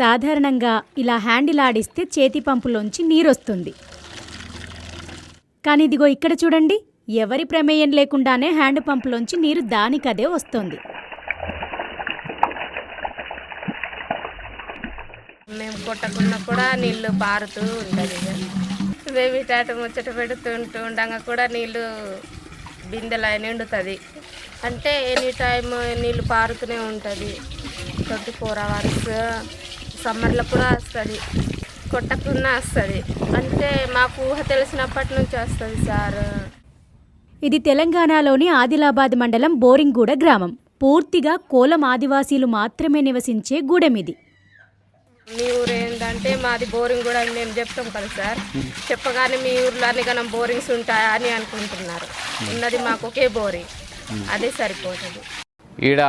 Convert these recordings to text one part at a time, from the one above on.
సాధారణంగా ఇలా హ్యాండిల్ ఆడిస్తే చేతి పంపులోంచి నీరొస్తుంది. కానీ ఇదిగో ఇక్కడ చూడండి ఎవరి ప్రమేయం లేకుండానే హ్యాండ్ పంపులోంచి నీరు దానికదే వస్తుంది. మేము కొట్టకుండా కూడా నీళ్ళు పారుతూ ఉంటుంది బేబీ టాట ముచ్చట పెడుతుంటూ ఉండగా కూడా నీళ్ళు బిందెలా నిండుతుంది అంటే ఎనీ టైం నీళ్ళు పారుతూనే ఉంటుంది. ట్వంటీ ఫోర్ అవర్స్ సమ్మర్లో కూడా వస్తుంది. కొట్టకున్నా వస్తుంది. అంటే మాకు ఊహ తెలిసినప్పటి నుంచి వస్తుంది సార్. ఇది తెలంగాణలోని ఆదిలాబాద్ మండలం బోరింగూడ గ్రామం. పూర్తిగా కోలం ఆదివాసీలు మాత్రమే నివసించే గూడెమిది మీ ఊరు ఏంటంటే మాది బోరింగ్ కూడా అని మేము చెప్తాం కదా సార్. చెప్పగానే మీ ఊర్లో అన్ని గనం బోరింగ్స్ ఉంటాయా అని అనుకుంటున్నారు. ఉన్నది మాకు ఒకే బోరింగ్. అదే సరిపోతుంది. ఈడ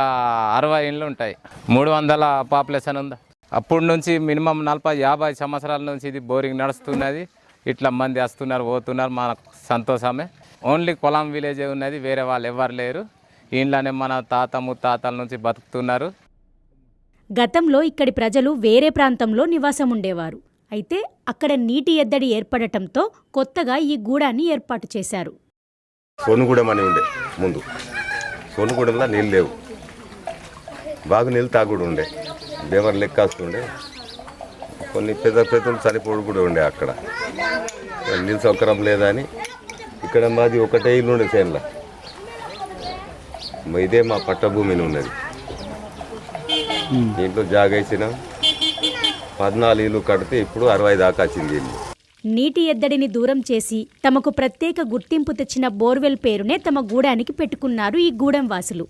అరవై ఇండ్లు ఉంటాయి. మూడు వందల పాపులేషన్ ఉందా? అప్పటి నుంచి మినిమం నలభై యాభై సంవత్సరాల నుంచి ఇది బోరింగ్ నడుస్తున్నది. ఇట్లా మంది వస్తున్నారు పోతున్నారు మనకు సంతోషమే. ఓన్లీ కొలం విలేజే ఉన్నది వేరే వాళ్ళు ఎవరు లేరు. ఇంట్లోనే మన తాత ముత్తాతల నుంచి బతుకుతున్నారు. గతంలో ఇక్కడి ప్రజలు వేరే ప్రాంతంలో నివాసం ఉండేవారు. అయితే అక్కడ నీటి ఎద్దడి ఏర్పడటంతో కొత్తగా ఈ గూడాన్ని ఏర్పాటు చేశారు. సోనుగూడెం అని ఉండే ముందు. సోనుగూడెంలో నీళ్ళు లేవు. బాగా నీళ్ళు తాగుడు ఉండే. బేమర్ లెక్క వస్తుండే కొన్ని పెద్ద పెద్దలు చనిపోడు కూడా ఉండే అక్కడ. నీళ్ళు సౌకర్యం లేదని ఇక్కడ మాది ఒకటే ఇల్లు ఉండే చేనులో. ఇదే మా పట్టభూమిని ఉన్నది. దీంట్లో జాగేసినాం పద్నాలుగు ఇల్లు కడితే ఇప్పుడు అరవై దాకా వచ్చింది ఇల్లు. నీటి ఎద్దడిని దూరం చేసి తమకు ప్రత్యేక గుర్తింపు తెచ్చిన బోర్వెల్ పేరునే తమ గూడానికి పెట్టుకున్నారు ఈ గూడెం వాసులు.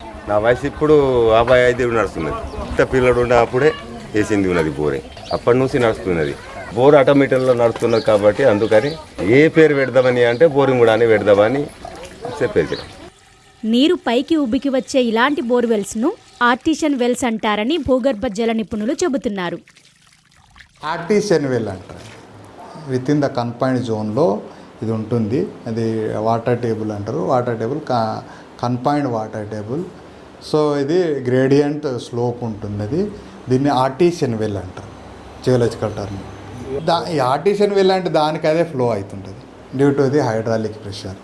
నా వయసు ఇప్పుడు యాభై ఐదు నడుస్తున్నది ఇంత పిల్లడు ఉండే అప్పుడే వేసింది ఉన్నది బోరే. అప్పటి నుంచి నడుస్తున్నది. బోర్ ఆటోమేటిక్లో నడుస్తున్నది కాబట్టి అందుకని ఏ పేరు పెడదామని అంటే బోరింగ్ కూడా అని పెడదామని చెప్పేసి నీరు పైకి ఉబ్బికి వచ్చే ఇలాంటి బోర్వెల్స్ను ఆర్టిషియన్ వెల్స్ అంటారని భూగర్భ జల నిపుణులు చెబుతున్నారు. ఆర్టిషియన్ వెల్ అంటారు విత్ ఇన్ ద కన్ఫైన్డ్ జోన్లో ఇది ఉంటుంది. అది వాటర్ టేబుల్ అంటారు. Water table confined water table so ఇది గ్రేడియంట్ స్లోప్ ఉంటుంది అది దీన్ని ఆర్టిషియన్ వెల్ అంటారు. జియోలజికల్ టర్మ్ దా ఈ ఆర్టీషియన్ వెల్ అంటే దానికి అదే ఫ్లో అవుతుంటుంది. Due to the hydraulic pressure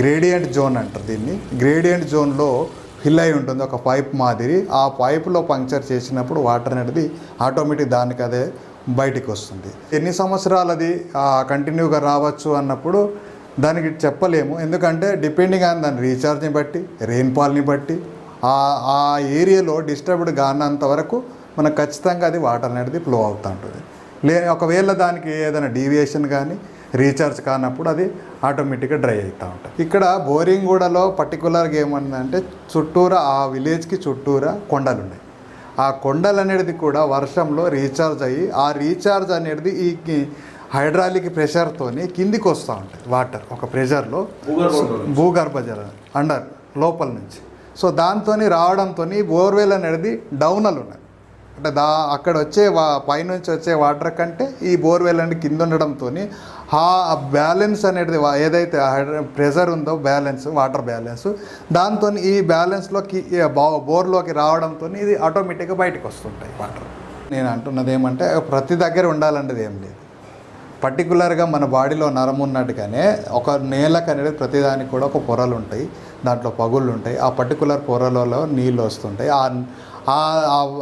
gradient zone అంటారు దీన్ని. గ్రేడియంట్ జోన్లో ఫిల్ అయి ఉంటుంది. ఒక పైప్ మాదిరి. ఆ పైపులో పంక్చర్ చేసినప్పుడు వాటర్ అనేది ఆటోమేటిక్ దానికి అదే బయటికి వస్తుంది. ఎన్ని సంవత్సరాలు అది కంటిన్యూగా రావచ్చు అన్నప్పుడు దానికి చెప్పలేము. ఎందుకంటే డిపెండింగ్ ఆన్ దాని రీఛార్జ్ని బట్టి రెయిన్ఫాల్ని బట్టి ఆ ఏరియాలో డిస్టర్బ్డ్ కానంత వరకు మనకు ఖచ్చితంగా అది వాటర్ అనేది ఫ్లో అవుతూ ఉంటుంది. లే ఒకవేళ దానికి ఏదైనా డీవియేషన్ కానీ రీఛార్జ్ కానప్పుడు అది ఆటోమేటిక్గా డ్రై అవుతూ ఉంటుంది. ఇక్కడ బోరింగ్ గూడలో పర్టికులర్గా ఏమన్నదంటే చుట్టూరా ఆ విలేజ్కి చుట్టూరా కొండలు ఉన్నాయి ఆ కొండలు అనేది కూడా వర్షంలో రీఛార్జ్ అయ్యి ఆ రీఛార్జ్ అనేది ఈ హైడ్రాలిక్ ప్రెషర్తోని కిందికి వస్తూ ఉంటుంది వాటర్ ఒక ప్రెషర్లో భూగర్భ జలం అండర్ లోపల నుంచి. సో దాంతో రావడంతో బోర్వెల్ అనేది డౌనల్ ఉన్నది. అంటే దా అక్కడ వచ్చే వా పైనుంచి వచ్చే వాటర్ కంటే ఈ బోర్వెల్ అనేది కింద ఉండడంతో ఆ బ్యాలెన్స్ అనేది ఏదైతే ప్రెషర్ ఉందో బ్యాలెన్స్ వాటర్ బ్యాలెన్స్ దాంతో ఈ బ్యాలెన్స్లోకి బోర్లోకి రావడంతో ఇది ఆటోమేటిక్గా బయటకు వస్తుంటాయి వాటర్ నేను అంటున్నది ఏమంటే ప్రతి దగ్గర ఉండాలన్నది ఏం లేదు. పర్టికులర్గా మన బాడీలో నరం ఉన్నట్టుగానే ఒక నేలకు అనేది ప్రతిదానికి కూడా ఒక పొరలు ఉంటాయి. దాంట్లో పగుళ్ళు ఉంటాయి. ఆ పర్టికులర్ పొరలలో నీళ్ళు వస్తుంటాయి.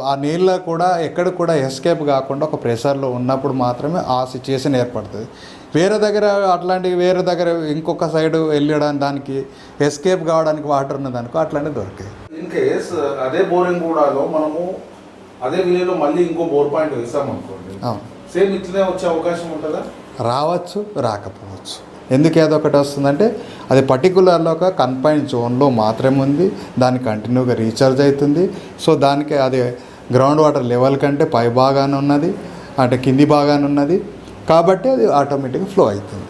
ఆ నీళ్ళ కూడా ఎక్కడ కూడా ఎస్కేప్ కాకుండా ఒక ప్రెషర్లో ఉన్నప్పుడు మాత్రమే ఆ సిచ్యుయేషన్ ఏర్పడుతుంది. వేరే దగ్గర అట్లాంటివి వేరే దగ్గర ఇంకొక సైడ్ వెళ్ళడానికి దానికి ఎస్కేప్ కావడానికి వాటర్ ఉన్నదనుకో అట్లాంటివి దొరికాయి. ఇన్ కేస్ అదే బోరింగ్ కూడాలో మనము అదే విలేజ్లో మళ్ళీ ఇంకో బోర్ పాయింట్ వేసాం అనుకోండి అవును. సేమ్ ఇట్లనే వచ్చే అవకాశం ఉంటుందా? రావచ్చు రాకపోవచ్చు. ఎందుకు ఏదో ఒకటి వస్తుందంటే అది పర్టికులర్లో ఒక కన్ఫైన్ జోన్లో మాత్రమే ఉంది దాని కంటిన్యూగా రీఛార్జ్ అవుతుంది. సో దానికి అది గ్రౌండ్ వాటర్ లెవెల్ కంటే పై భాగాన ఉన్నది అంటే కింది భాగాన ఉన్నది. కాబట్టి అది ఆటోమేటిక్గా ఫ్లో అవుతుంది.